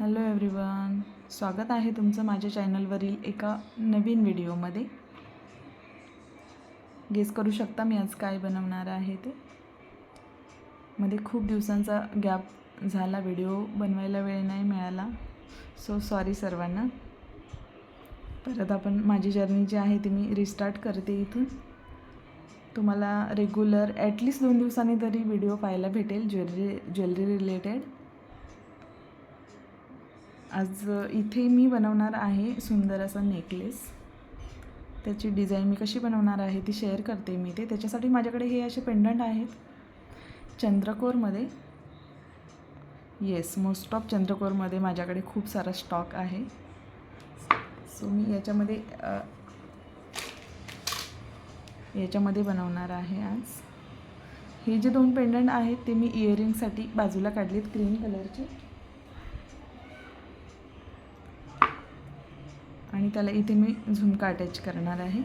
Hello everyone स्वागत आहे तुमचं माझ्या चॅनलवरील एका नवीन व्हिडिओमध्ये गेस करू शकता मी आज काय बनवणार आहे ते. मध्ये खूप दिवसांचा गॅप झाला व्हिडिओ बनवायला वेळ नाही मिळाला. सो सॉरी सर्वांना. परत आपण माझी जर्नी जी आहे ती मी रिस्टार्ट करते इथून. तुम्हाला रेग्युलर ॲटलिस्ट दोन दिवसांनी तरी व्हिडिओ पाहायला भेटेल ज्वेलरी ज्वेलरी रिलेटेड आज इथे मी बनवणार आहे सुंदर असा नेकलेस त्याची डिझाईन मी कशी बनवणार आहे ती शेअर करते मी ते त्याच्यासाठी माझ्याकडे हे असे पेंडंट आहेत. चंद्रकोरमध्ये. येस मोस्ट ऑफ चंद्रकोरमध्ये माझ्याकडे खूप सारा स्टॉक आहे. सो मी याच्यामध्ये याच्यामध्ये बनवणार आहे आज. हे जे दोन पेंडंट आहेत ते मी इयरिंगसाठी बाजूला काढलेत क्रीम कलरचे आणि त्याला इथे मी झुमका अटॅच करणार आहे.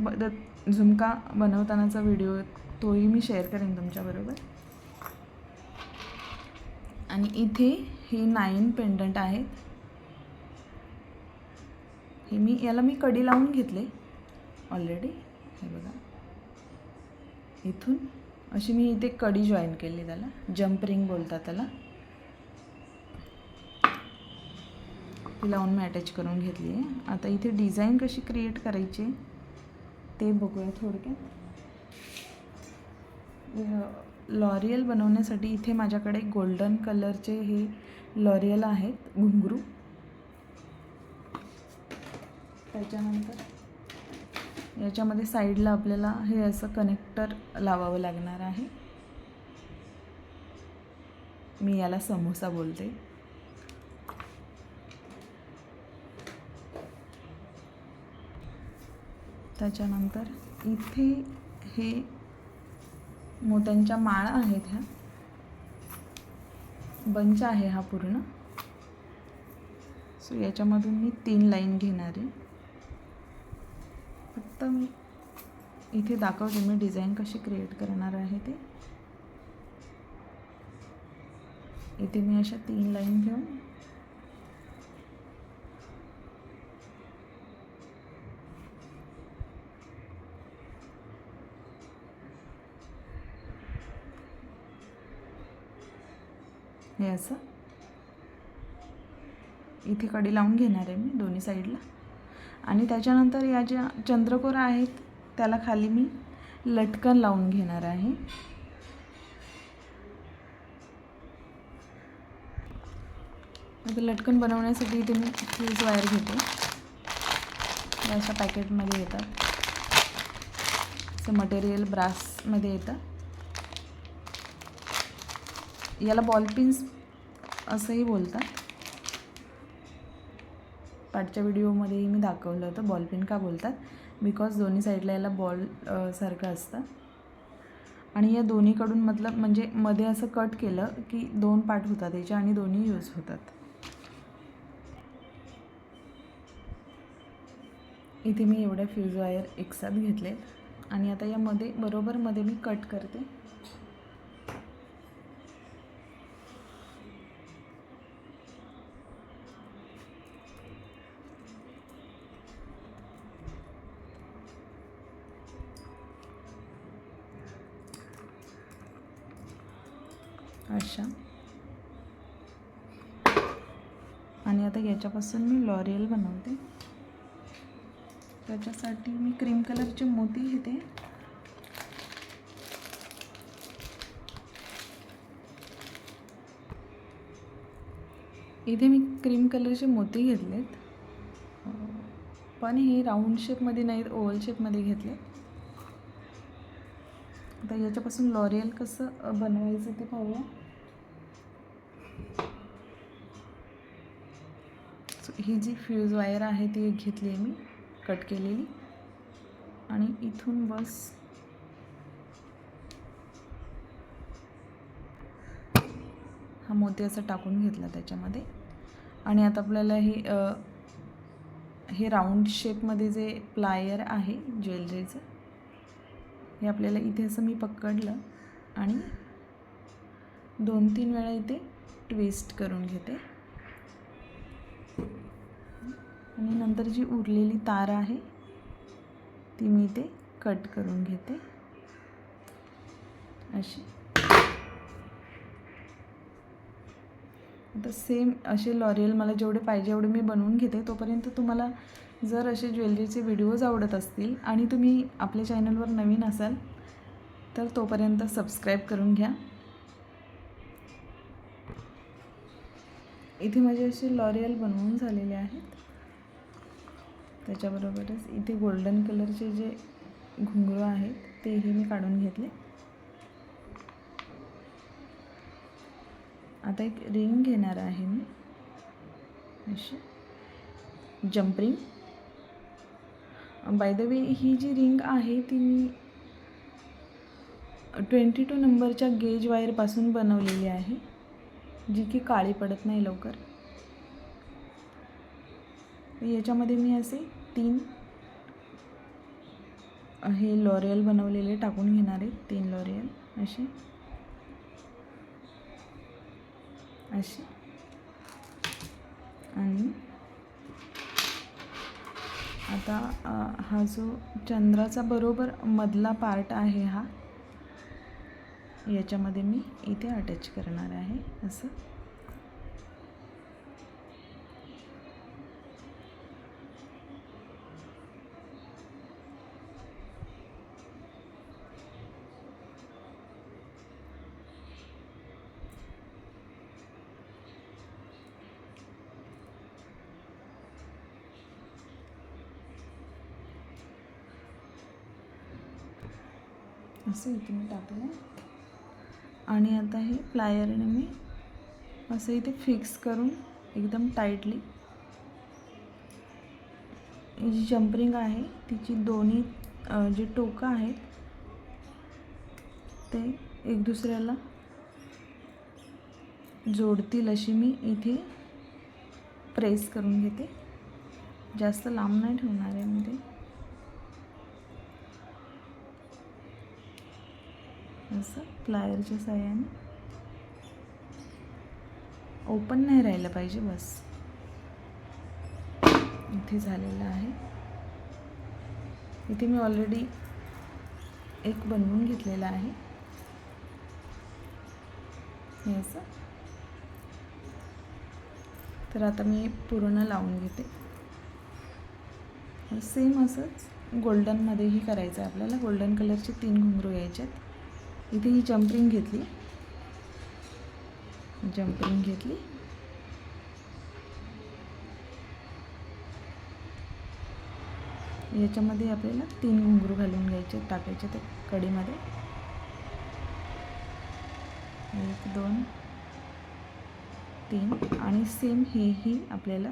ब द झुमका बनवतानाचा व्हिडिओ तोही मी शेअर करेन तुमच्याबरोबर आणि इथे हे नाईन पेंडंट आहेत. हे मी याला मी कडी लावून घेतले. ऑलरेडी हे बघा. इथून अशी मी इथे कडी जॉईन केली त्याला. जम्प रिंग बोलतात त्याला. ती लावून मी अटॅच करून घेतली आहे. आता इथे डिझाईन कशी क्रिएट करायची ते बघूया थोडक्यात. लॉरियल बनवण्यासाठी इथे माझ्याकडे गोल्डन कलरचे हे लॉरियल आहेत घुंगरू. त्याच्यानंतर याच्यामध्ये साईडला आपल्याला हे असं कनेक्टर लावावं लागणार आहे. मी याला समोसा बोलते. त्याच्यानंतर इथे हे मोत्यांच्या माळा आहेत ह्या. बंच आहे हा पूर्ण. सो याच्यामधून मी तीन लाईन घेणार आहे. फक्त मी इथे दाखवते मी डिझाईन कशी क्रिएट करणार आहे ते. इथे मी अशा तीन लाईन घेऊन हे असं. इथे कडी लावून घेणार आहे मी दोन्ही साईडला. आणि त्याच्यानंतर या ज्या चंद्रकोर आहेत त्याला खाली मी लटकन लावून घेणार आहे. आता लटकन बनवण्यासाठी इथे मी फ्यूज वायर घेते. अशा पॅकेटमध्ये येतात. असं मटेरियल ब्रासमध्ये येतं. याला बॉल पिन्स असंही बोलतात. पाठच्या व्हिडिओमध्येही मी दाखवलं होतं बॉलपिन का बोलतात? बिकॉज दोन्ही साईडला याला बॉल सारखं असतं. आणि या दोन्हीकडून मतलब म्हणजे मध्ये असं कट केलं की दोन पार्ट होतात याचे आणि दोन्ही यूज होतात. इथे मी एवढ्या फ्यूज वायर एकसाथ घेतले आणि आता यामध्ये बरोबर मध्ये मी कट करते. अशा आणि आता याच्यापासून मी लॉरियल बनवते. त्याच्यासाठी मी क्रीम कलरचे मोती घेते. इथे मी क्रीम कलरचे मोती घेतलेत. पण हे राऊंड शेपमध्ये नाहीत ओव्हल शेपमध्ये घेतले आता याच्यापासून लॉरियल कसं बनवायचं ते पाहूया. ही जी फ्यूज वायर आहे ती एक घेतली आहे मी कट केलेली. आणि इथून बस. हा मोती असा टाकून घेतला त्याच्यामध्ये. आणि आता आपल्याला हे हे राऊंड शेपमध्ये जे प्लायर आहे ज्वेलरीचं हे आपल्याला इथे असं मी पकडलं आणि दोन तीन वेळा इथे ट्विस्ट करून घेते. आणि नंतर जी उरलेली तार आहे ती मी इथे कट करून घेते. अशी. आता सेम असे लॉरियल मला जेवढे पाहिजे एवढे मी बनवून घेते. तोपर्यंत तुम्हाला जर असे ज्वेलरीचे व्हिडिओज आवडत असतील आणि तुम्ही आपल्या चॅनलवर नवीन असाल तर तोपर्यंत सबस्क्राईब करून घ्या. इथे माझे असे लॉरियल बनवून झालेले आहेत. त्याच्याबरोबरच इथे गोल्डन कलरचे जे घुंगरू आहेत तेही मी काढून घेतले. आता एक रिंग घेणार आहे मी. अशी. Jump ring by the way ही जी रिंग आहे ती मी ट्वेंटी टू नंबरच्या गेज वायरपासून बनवलेली आहे जी की काळी पडत नाही लवकर. याच्यामध्ये मी असे तीन हे लॉरियल बनवलेले टाकून घेणार आहे तीन लॉरियल असे. अशी आणि आता हा जो चंद्राचा बरोबर मधला पार्ट आहे हा याच्यामध्ये मी इथे अटॅच करणार आहे असं. असं इथे मी टाकलं आणि आता हे प्लायरने मी असं इथे फिक्स करून एकदम टाईटली ही जी जम्परिंग आहे तिची दोन्ही जे जी टोकं आहेत ते एक दुसऱ्याला जोडतील अशी मी इथे प्रेस करून घेते. जास्त लांब नाही ठेवणार आहे मी ते. असं प्लायरच्या साह्याने. ओपन नाही राहिलं पाहिजे बस. इथे झालेलं आहे. इथे मी ऑलरेडी एक बनवून घेतलेला आहे. हे असं. तर आता मी पूर्ण लावून घेते. सेम असंच गोल्डनमध्येही करायचं आहे आपल्याला. गोल्डन कलरचे तीन घुंगरू यायचे आहेत इथे ही जम्परिंग घेतली. जम्परिंग घेतली. याच्यामध्ये आपल्याला तीन घुंगरू घालून घ्यायचे टाकायचे ते कडीमध्ये एक दोन तीन आणि सेम हेही आपल्याला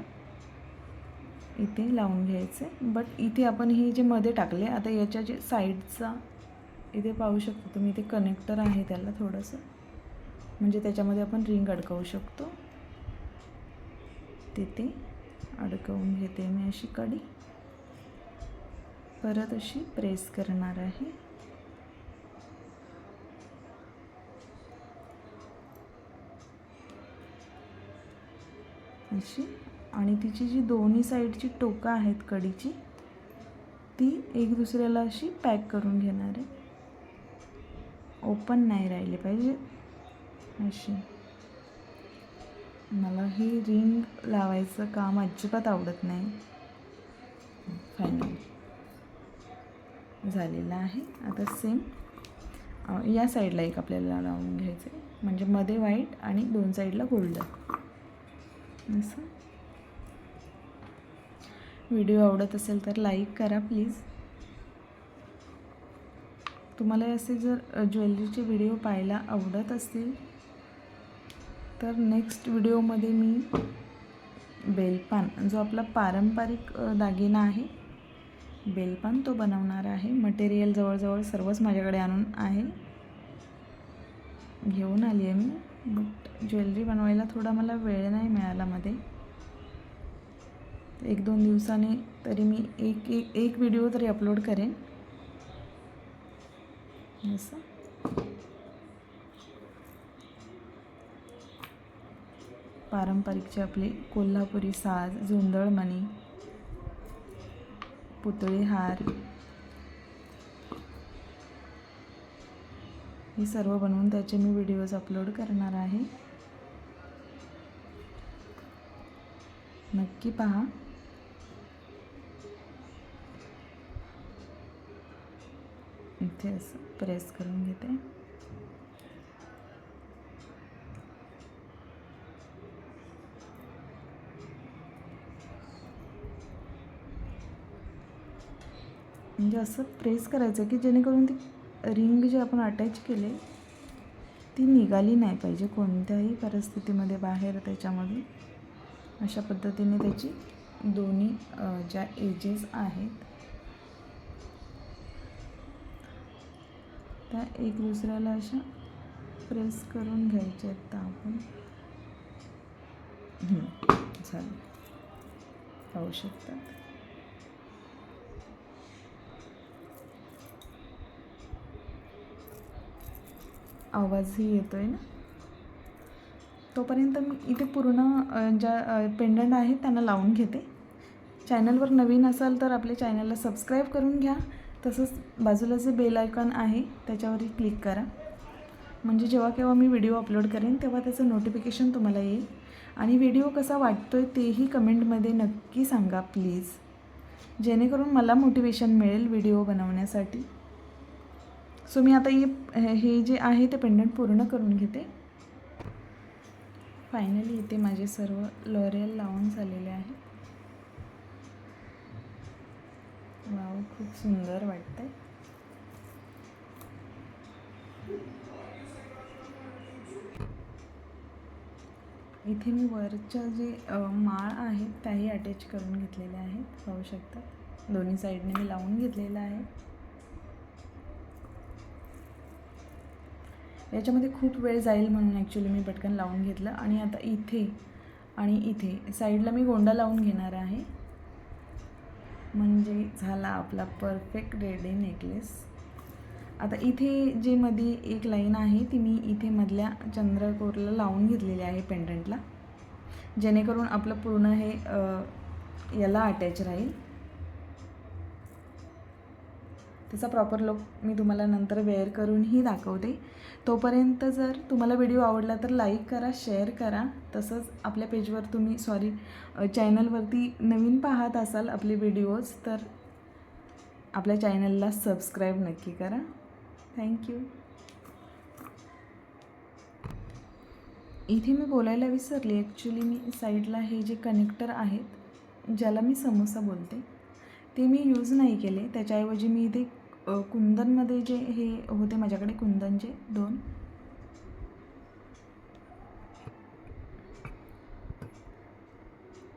इथे लावून घ्यायचे. बट इथे आपण हे जे मध्ये टाकले आता याच्या जे साईडचा इथे पाहू शकतो तुम्ही इथे कनेक्टर आहे त्याला थोडंसं. म्हणजे त्याच्यामध्ये आपण रिंग अडकवू शकतो. तिथे अडकवून घेते मी अशी कडी. परत अशी प्रेस करणार आहे. अशी. आणि तिची जी दोन्ही साईडची टोकं आहेत कडीची ती एक दुसऱ्याला अशी पॅक करून घेणार आहे. ओपन नाही राहिले पाहिजे. अशी. मला ही रिंग लावायचं काम अजिबात आवडत नाही. फायनल झालेलं आहे. आता सेम या साईडला एक आपल्याला लावून घ्यायचं आहे म्हणजे मध्ये व्हाईट आणि दोन साईडला गोल्डन. असं. व्हिडिओ आवडत असेल तर लाईक करा प्लीज तुम्हाला असे जर ज्वेलरीचे व्हिडिओ पाहायला आवडत असतील तर नेक्स्ट व्हिडिओमध्ये मी बेलपान जो आपला पारंपरिक दागिना आहे बेलपान तो बनवणार आहे. मटेरियल जवळजवळ सर्वच माझ्याकडे आणून आहे. घेऊन आली आहे मी बट ज्वेलरी बनवायला थोडा मला वेळ नाही मिळाला मध्ये. एक दोन दिवसाने तरी मी एक एक एक व्हिडिओ तरी अपलोड करेन. असं पारंपरिकचे आपले कोल्हापुरी साज झोंदळमणी पुतळी हार हे सर्व बनवून त्याचे मी व्हिडिओज अपलोड करणार आहे. नक्की पहा. इथे असं प्रेस करून घेते. म्हणजे असं प्रेस करायचं की जेणेकरून ती रिंग जे आपण अटॅच केले ती निघाली नाही पाहिजे कोणत्याही परिस्थितीमध्ये बाहेर त्याच्यामध्ये अशा पद्धतीने त्याची दोन्ही ज्या एजेस आहेत त्या एक दुसऱ्याला अशा प्रेस करून घ्यायच्या आहेत त्या आपण. झालं. पाहू शकतात. आवाजही येतो आहे ना? तोपर्यंत मी इथे पूर्ण ज्या पेंडंट आहेत त्यांना लावून घेते. चॅनलवर नवीन असाल तर आपल्या चॅनलला सबस्क्राईब करून घ्या. तसंच बाजूला जे बेल आयकॉन आहे त्याच्यावरही क्लिक करा. म्हणजे जेव्हा केव्हा मी व्हिडिओ अपलोड करेन तेव्हा त्याचं नोटिफिकेशन तुम्हाला येईल. आणि व्हिडिओ कसा वाटतो आहे तेही कमेंटमध्ये नक्की सांगा प्लीज जेणेकरून मला मोटिवेशन मिळेल व्हिडिओ बनवण्यासाठी. सो मी आता हे हे जे आहे ते पेंडंट पूर्ण करून घेते. फायनली इथे माझे सर्व लॉरियल लावून झालेले आहे. नाव खूप सुंदर वाटते इथे मी वरच्या जे माळ आहेत त्याही अटॅच करून घेतलेल्या आहेत. पाहू शकता. दोन्ही साईडने मी लावून घेतलेलं आहे. याच्यामध्ये खूप वेळ जाईल म्हणून ॲक्च्युली मी पटकन लावून घेतलं. आणि आता इथे आणि इथे साईडला मी गोंडा लावून घेणार आहे. म्हणजे झाला आपला परफेक्ट रेडी नेकलेस आता इथे जे मध्ये एक लाईन आहे ती मी इथे मधल्या चंद्रकोरला लावून घेतलेली आहे पेंडंटला जेणेकरून आपलं पूर्ण हे याला अटॅच राहील. त्याचा प्रॉपर लुक मी तुम्हाला नंतर वेअर करूनही दाखवते. तोपर्यंत जर तुम्हाला व्हिडिओ आवडला तर लाईक करा शेअर करा. तसंच आपल्या पेजवर तुम्ही सॉरी चॅनलवरती नवीन पाहत असाल आपले व्हिडिओज तर आपल्या चॅनलला सबस्क्राईब नक्की करा. थँक्यू इथे मी बोलायला विसरली. ॲक्च्युली मी साईडला हे जे कनेक्टर आहेत ज्याला मी समोसा बोलते ते मी यूज नाही केले. त्याच्याऐवजी मी इथे कुंदनमध्ये जे हे होते माझ्याकडे कुंदनचे दोन.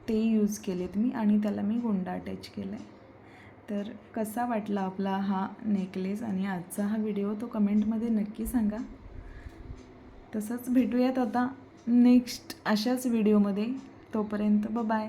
ते यूज केलेत मी आणि त्याला मी गोंडा अटॅच केला आहे तर कसा वाटला आपला हा नेकलेस आणि आजचा हा व्हिडिओ तो कमेंटमध्ये नक्की सांगा. तसंच भेटूयात आता नेक्स्ट अशाच व्हिडिओमध्ये तोपर्यंत ब बाय